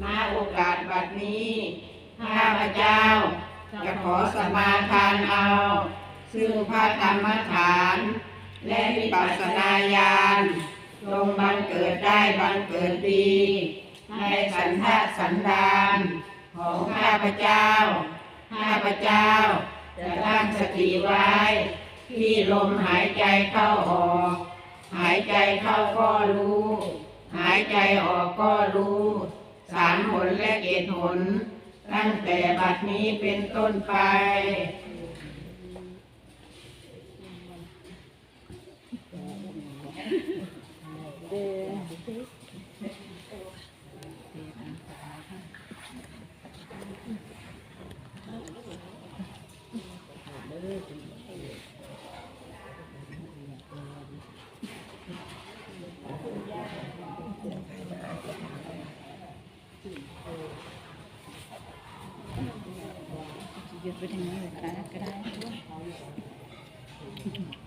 ณโอกาสบัดนี้ข้าพเจ้าจะขอสมาทานเอา ซึ่งพระธรรมฐาน และวิปัสสนาญาณจงบังเกิดได้บังเกิดดี ในสันทะสันดานของข้าพเจ้า ข้าพเจ้าจะตั้งสติไว้ ที่ลมหายใจเข้าออก หายใจเข้าก็รู้ หายใจออกก็รู้ สามหนและเกตหน ตั้งแต่บัดนี้เป็นต้นไปห ไปทางนี้เลยก็ได้ก็ได้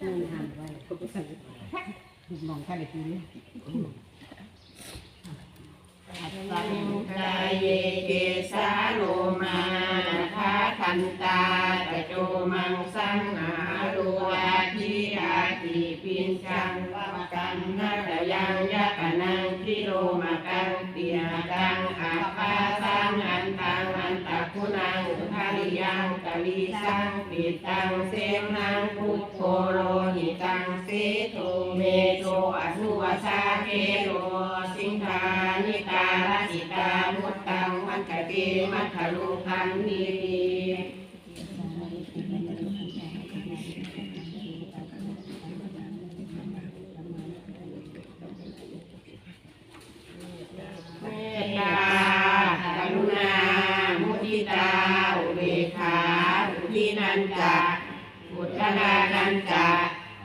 นั่งหันไว้มองท่านอีกทีนึงสังกายเยเกสาโลมาคาทันตาตะโจมังสังหารุอาทิอาทิปินจังวะกันนาตยังยะกนังทิโรมากังเตียกังอาภาสังอันตังอันตะคุนังอุทาริยังกะลีสังปิตังเสมัง โธโลหิตังเสตุเมโตอสุวชาเกโลสิงคานิตาลสิตามุตตังมัคคิมัทธลุพันนิ นานันจะ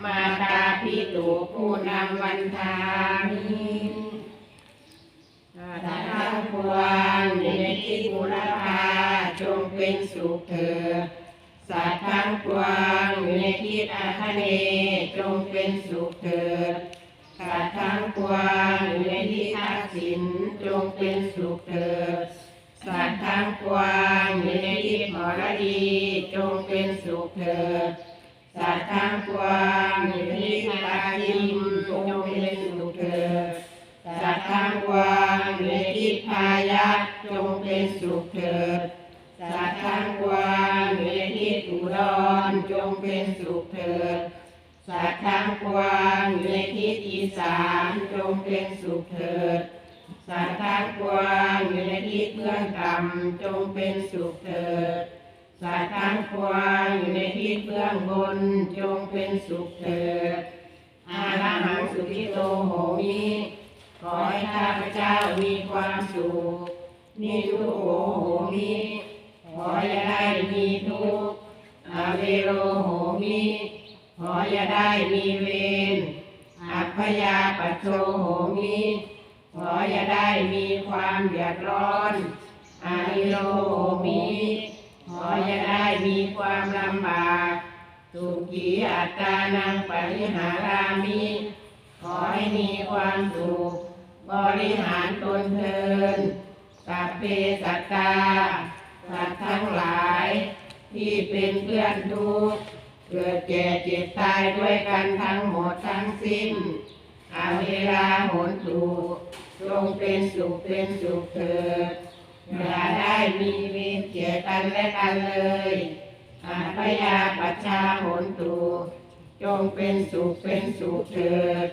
มาตาพิตุผู้นำวันทามิสัตว์ทั้งปวงอยู่ในที่บุรพาจงเป็นสุขเถิดสัตว์ทั้งปวงอยู่ในที่อาคเนจงเป็นสุขเถิดสัตว์ทั้งปวงอยู่ในที่ทักษิณจงเป็นสุขเถิดสัตว์ทั้งปวงอยู่ในที่หอรดีจงเป็นสุขเถิด สัตว์ทั้งปวงอยู่ในที่ตาจิมจงเป็นสุขเถิดสัตว์ทั้งปวงอยู่ในที่พายัพจงเป็นสุขเถิดสัตว์ทั้งปวงอยู่ในที่อุดรจงเป็นสุขเถิดสัตว์ทั้งปวงอยู่ในทิศอีสานจงเป็นสุขเถิดสัตว์ทั้งปวงอยู่ในทิศเบื้องต่ำจงเป็นสุขเถิด สัตว์ทั้งปวงอยู่ในทิศเบื้องบนจงเป็นสุขเถิดอาระหังสุขิโตโหมิขอให้ข้าพเจ้ามีความสุขนิทุโหโหมิขออย่าได้มีทุกข์อาเวโรโหมิขออย่าได้มีเวรอัพยาปัจโชโหมิขออย่าได้มีความเดือดร้อนอาริโรโหมิ ขออย่าได้มีความลำบาก สุขีอัตตานังปริหารามิ ขอให้มีความสุขบริหารตนเทินสัพเพสัตตาสัตว์ทั้งหลาย ที่เป็นเพื่อนทุกข์เกิดแก่เจ็บตายด้วยกันทั้งหมดทั้งสิ้นอาเวลาหนตุจงเป็นสุขเป็นสุขเถิด อย่าได้มีเวรเกียกันและกันเลยอาพยาปัชชาหนตุจงเป็นสุขเป็นสุขเถิด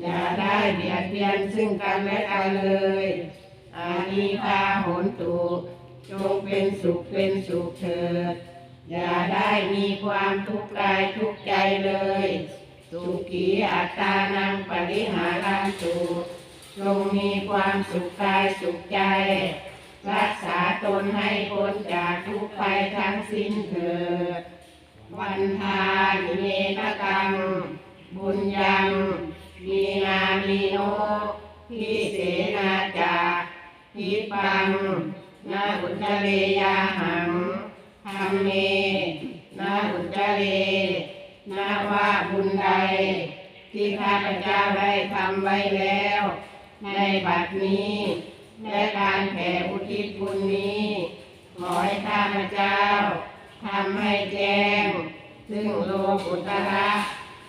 อย่าได้เบียดเบียนซึ่งกันและกันเลย อานิคาโหนตุจงเป็นสุขเป็นสุขเถิด อย่าได้มีความทุกข์กายทุกข์ใจเลย สุขีอัตตานังปริหารันตุจงมีความสุขกายสุขใจ รักษาตนให้พ้นจากทุกภัยทั้งสิ้นเถิด วันทานเมตตังบุญยังมีนามีโนพิเสนาจาพิปังนาอุจเรยาหังธรรมเมนาอุจเรนาว่าบุญใด ที่ข้าพเจ้าได้ทำไว้แล้ว ในบัดนี้ และการแผ่อุทิศบุญนี้ ขอให้ข้าพเจ้าทำให้แจ้ง ซึ่งโลกุตระ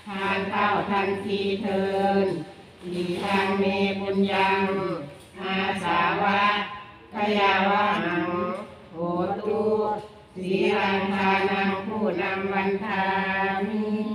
ทานเข้าทันทีเทินดีทางเมบุญยังอาสาวะพยาวะหังโหตุสีรังคานังผู้นำวันทามิ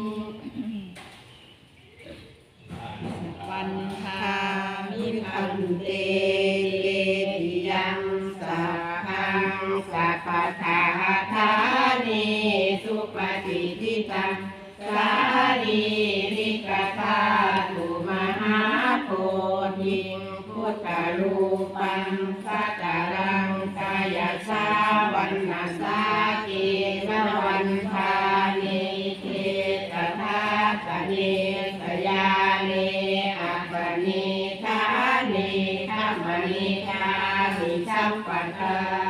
มปัฏฐาสุขาสาวันทา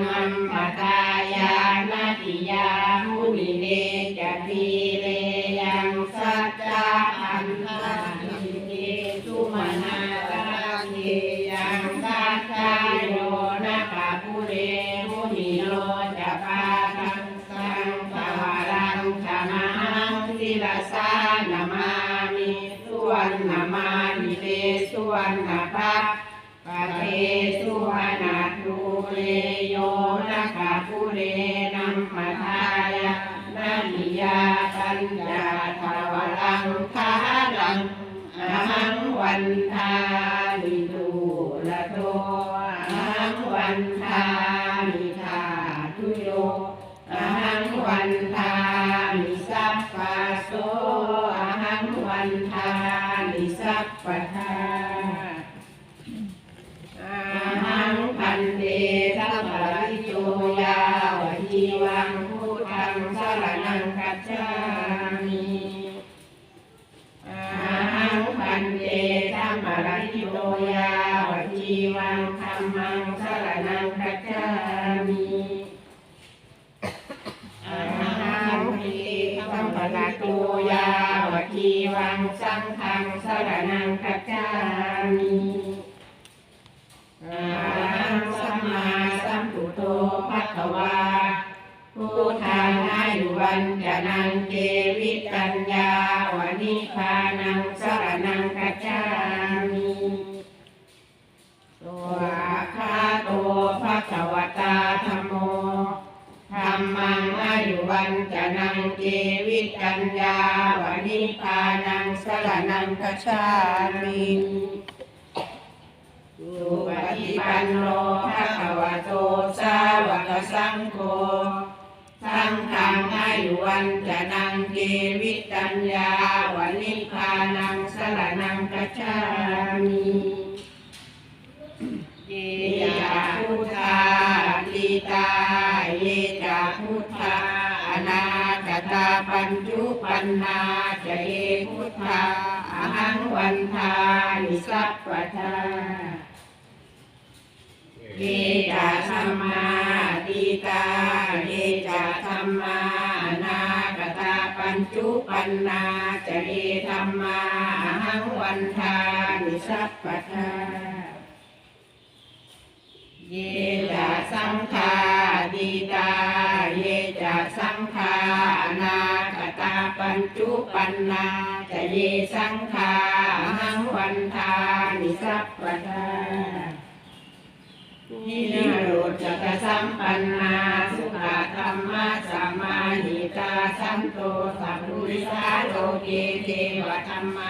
ยังนัมปทายานาติยามุนิเนจติเลยังสัจจาอันตานิเกสุมานารังเกยังสัจจายโยนะปะปุเรมุนิโลจะปาทังสังภวารังชนะหังศิลาสานามามิสุวรรณมานิเตสุวรรณพักปะเทสุวรรณทูเรโยนะกะปุ เรนัมมทายะนานิยาปัญญาทาวรังคารังอหังวัน อะระหังสัมมาสัมพุทโธภะควาพุทธังอายุวันจะนังเกวิตัญญาวานิพานังสรนังกัจจามิสวาคาโตภะคะวตาธัมโมธัมมังอายุวันจะนังเกวิตัญญาวานิพานังสรนังกัจจามิสุปฏิ ปันโนภะคะวะโตสาวกสังโฆสังฆังอายุวันจะนังเกวิตัญญาวานิพานังสรนังกัจฉามิเยจะพุทธาลิตาเยจะพุทธาอนาคตาปัญจุปันนาจะเยพุทธาอหังวันทานิสัพพทา เยจะสัมมาทิตาเยจะธรรมานาคตาปัญจุปันนาจะเยธรรมาหังวันทานิสัพพทาเยจะสังฆาทิตา เยจะสังฆานาคตาปัญจุปันนาจะเยสังฆาอหังวันทานิสัพพทา นิโรธจักสัมปันนาสุขธรรมะสัมมาหิตาสันโตสัพพุริสาโลเกเทวธรรมา